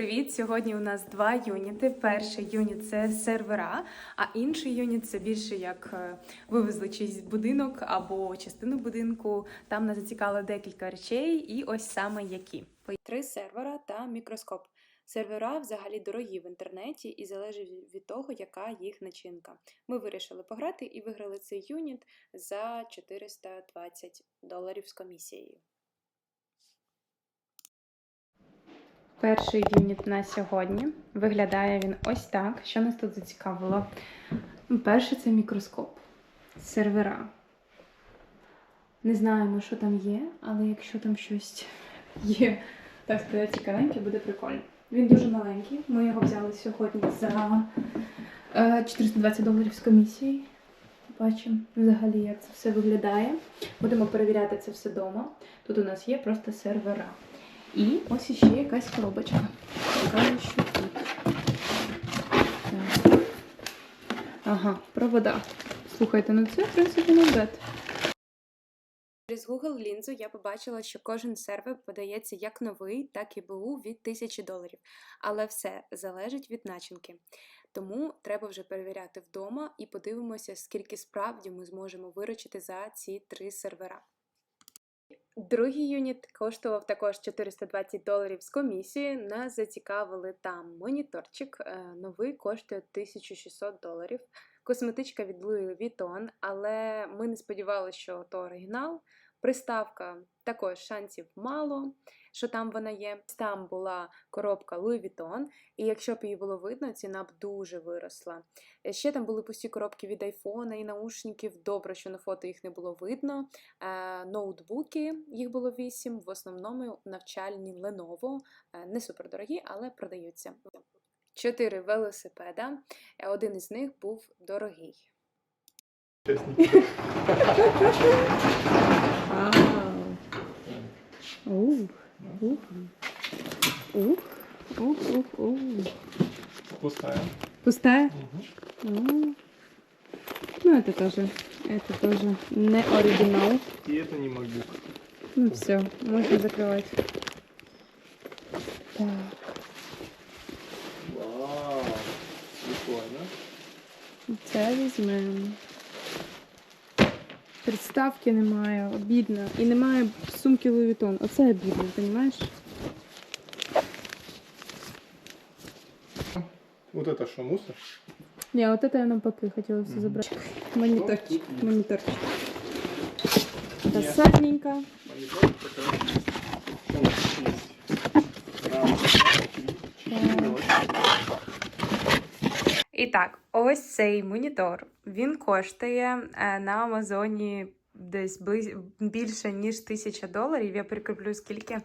Привіт! Сьогодні у нас два юніти. Перший юніт це сервера, а інший юніт це більше як е, вивезли чийсь будинок або частину будинку. Там нас зацікавило декілька речей, і ось саме які. Три сервера та мікроскоп. Сервера взагалі дорогі в інтернеті і залежить від того, яка їх начинка. Ми вирішили пограти і виграли цей юніт за 420 доларів з комісією. Перший юніт на сьогодні. Виглядає він ось так. Що нас тут зацікавило? Ну, Перше це мікроскоп. Сервера. Не знаємо, що там є, але якщо там щось є, так сказати, цікавеньке, буде прикольно. Він дуже маленький. Ми його взяли сьогодні за е, 420 доларів з комісії. Бачимо взагалі, як це все виглядає. Будемо перевіряти це все вдома. Тут у нас є просто сервера. І ось іще якась коробочка. Покажу, що тут. Ага, провода. Слухайте, ну це, в принципі, не бед. Через Google лінзу я побачила, що кожен сервер подається як новий, так і БУ від 1000 доларів. Але все залежить від начинки. Тому треба вже перевіряти вдома і подивимося, скільки справді ми зможемо виручити за ці три сервера. Другий юніт коштував також 420 доларів з комісії. Нас зацікавили там моніторчик. е, Новий коштує 1600 доларів. Косметичка від Louis Vuitton, але ми не сподівалися, що то оригінал. Приставка також шансів мало, що там вона є. Там була коробка Louis Vuitton, і якщо б її було видно, ціна б дуже виросла. Е, Ще там були пусті коробки від айфона і наушників. Добре, що на фото їх не було видно. Е, Ноутбуки, їх було вісім, в основному навчальні Lenovo, Е, не супердорогі, але продаються. Чотири велосипеда. Один із них був дорогий. Пустая. Пустая? Ну, ну, это тоже, это тоже не оригинал. И это не MacBook. Ну все, можно закрывать. Так. Вау, прикольно. Це візьмемо. Приставки немає, обідно. І немає сумки Louis Vuitton. Оце обідно, розумієш? Вот это что, мусор? Ні, от це я навпаки хотіла все забрати. Моніторчик. Моніторчик. Ні. Досадненько. Монитор такая. Что у нас тут есть? Рамка. Чуть-чуть. І так, ось цей монітор. Він коштує е, на Амазоні десь близь... більше ніж 1000 доларів. Я прикріплю скільки.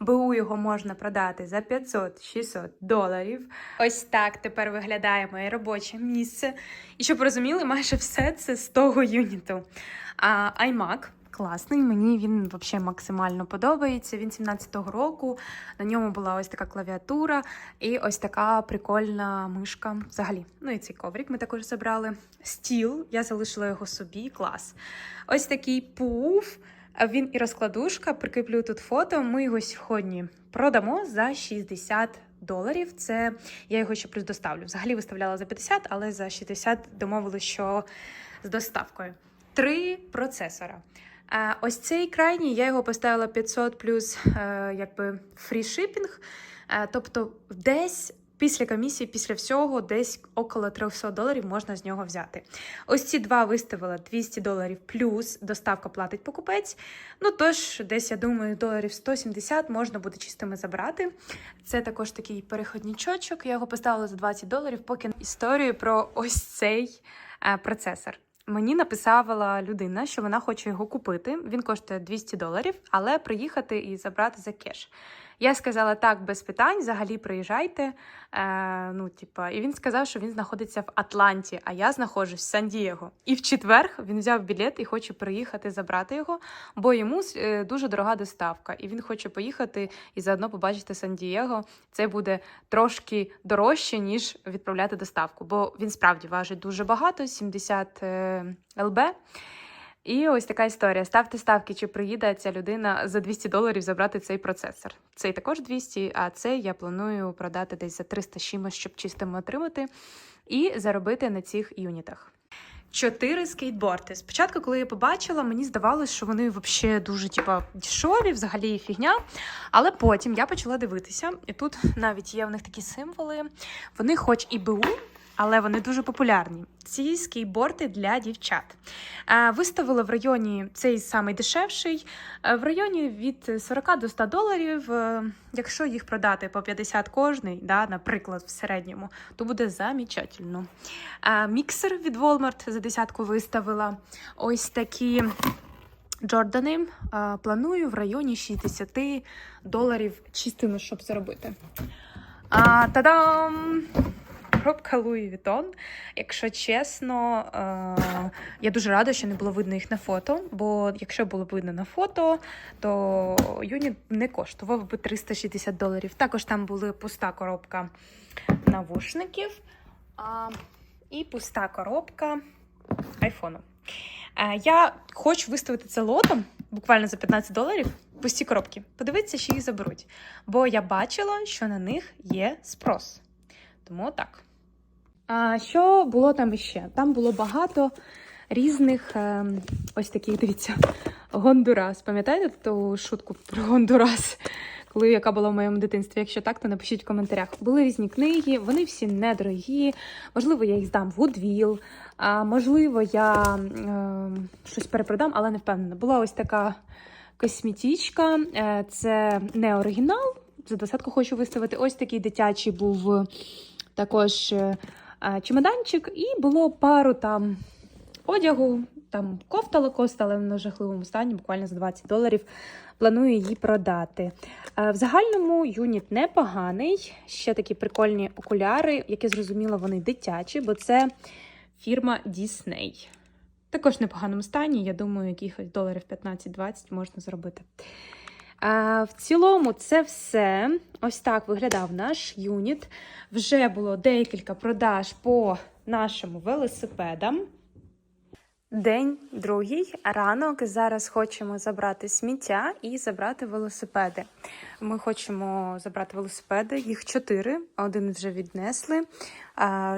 БУ його можна продати за 500-600 доларів. Ось так тепер виглядає моє робоче місце. І щоб розуміли, майже все це з того юніту. А iMac класний, мені він взагалі максимально подобається. Він 17-го року. На ньому була ось така клавіатура і ось така прикольна мишка. Взагалі. Ну і цей коврик ми також забрали. Стіл, я залишила його собі, клас. Ось такий пуф. Він і розкладушка. Прикріплю тут фото. Ми його сьогодні продамо за 60 доларів. Це я його ще плюс доставлю. Взагалі виставляла за 50, але за 60 домовили, що з доставкою. Три процесора. Ось цей крайній, я його поставила 500 плюс е, якби фрішипінг. Е, Тобто, десь після комісії, після всього, десь около 300 доларів можна з нього взяти. Ось ці два виставила 200 доларів плюс доставка платить покупець. Ну тож, десь я думаю, доларів 170 можна буде чистими забрати. Це також такий переходничочок. Я його поставила за 20 доларів, поки історію про ось цей е, процесор. Мені написала людина, що вона хоче його купити. Він коштує 200 доларів, але приїхати і забрати за кеш. Я сказала так, без питань, взагалі приїжджайте. Е, ну, типа, і він сказав, що він знаходиться в Атланті, а я знаходжусь в Сан-Дієго. І в четвер він взяв білет і хоче приїхати забрати його, бо йому е, дуже дорога доставка. І він хоче поїхати і заодно побачити Сан-Дієго. Це буде трошки дорожче, ніж відправляти доставку, бо він справді важить дуже багато 70 е, ЛБ. І ось така історія. Ставте ставки, чи приїде ця людина за 200 доларів забрати цей процесор. Цей також 200, а цей я планую продати десь за 300 з чимось, щоб чистими отримати і заробити на цих юнітах. Чотири скейтборди. Спочатку, коли я побачила, мені здавалось, що вони взагалі дуже типа дешеві, взагалі фігня. Але потім я почала дивитися, і тут навіть є в них такі символи. Вони, хоч і БУ, але вони дуже популярні. Ці скейтборди для дівчат. Е, Виставили в районі цей самий дешевший, е, в районі від 40 до 100 доларів. Е, Якщо їх продати по 50 кожний, да, наприклад, в середньому, то буде замечательно. Е, Міксер від Walmart за десятку виставила. Ось такі Джордани. Планую в районі 60 доларів чистими, щоб заробити. А, Та-дам! Коробка Louis Vuitton. Якщо чесно, е, я дуже рада, що не було видно їх на фото, бо якщо було видно на фото, то юніт не коштував би 360 доларів. Також там була пуста коробка навушників а, і пуста коробка айфону. Е, я хочу виставити це лотом буквально за 15 доларів. Пусті коробки. Подивитися, чи їх заберуть. Бо я бачила, що на них є спрос. Тому так. А що було там іще? Там було багато різних е, ось таких, дивіться, Гондурас. Пам'ятаєте ту шутку про Гондурас, коли яка була в моєму дитинстві? Якщо так, то напишіть в коментарях. Були різні книги, вони всі недорогі. Можливо, я їх здам в Goodwill, а можливо, я е, щось перепродам, але не впевнена. Була ось така косметичка. Е, Це не оригінал. За двадцятку хочу виставити. Ось такий дитячий був також е, чемоданчик, і було пару там одягу. Там кофта лакоста, але в жахливому стані, буквально за 20 доларів. Планую її продати. Е, В загальному юніт непоганий. Ще такі прикольні окуляри, які зрозуміло, вони дитячі, бо це фірма Disney. Також в непоганому стані. Я думаю, якихось доларів 15-20 можна зробити. В цілому, це все. Ось так виглядав наш юніт. Вже було декілька продаж по нашим велосипедам. День другий, ранок. Зараз хочемо забрати сміття і забрати велосипеди. Ми хочемо забрати велосипеди, їх чотири, один вже віднесли.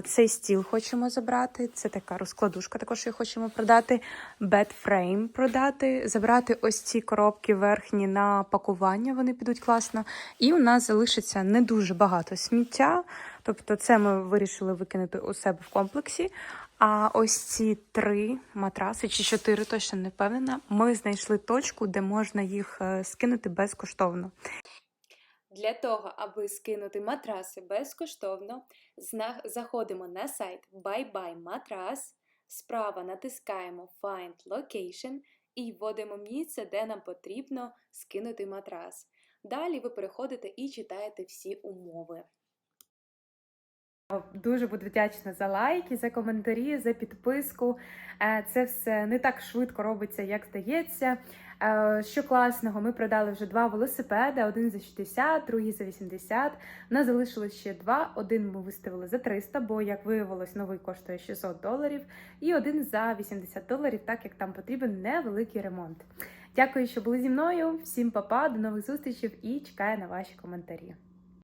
Цей стіл хочемо забрати. Це така розкладушка, також її хочемо продати. Бедфрейм продати, забрати ось ці коробки верхні на пакування. Вони підуть класно. І у нас залишиться не дуже багато сміття. Тобто, це ми вирішили викинути у себе в комплексі. А ось ці три матраси чи чотири, точно не впевнена. Ми знайшли точку, де можна їх е, скинути безкоштовно. Для того, аби скинути матраси безкоштовно, заходимо на сайт Bye Bye Matras, справа натискаємо Find Location і вводимо місце, де нам потрібно скинути матрас. Далі ви переходите і читаєте всі умови. Дуже буду вдячна за лайки, за коментарі, за підписку. Е, Це все не так швидко робиться, як здається. Е, Що класного, ми продали вже два велосипеди: один за 60, другий за 80. У нас залишилось ще два. Один ми виставили за 300, бо, як виявилось, новий коштує 600 доларів. І один за 80 доларів, так як там потрібен невеликий ремонт. Дякую, що були зі мною. Всім па-па, до нових зустрічей і чекаю на ваші коментарі.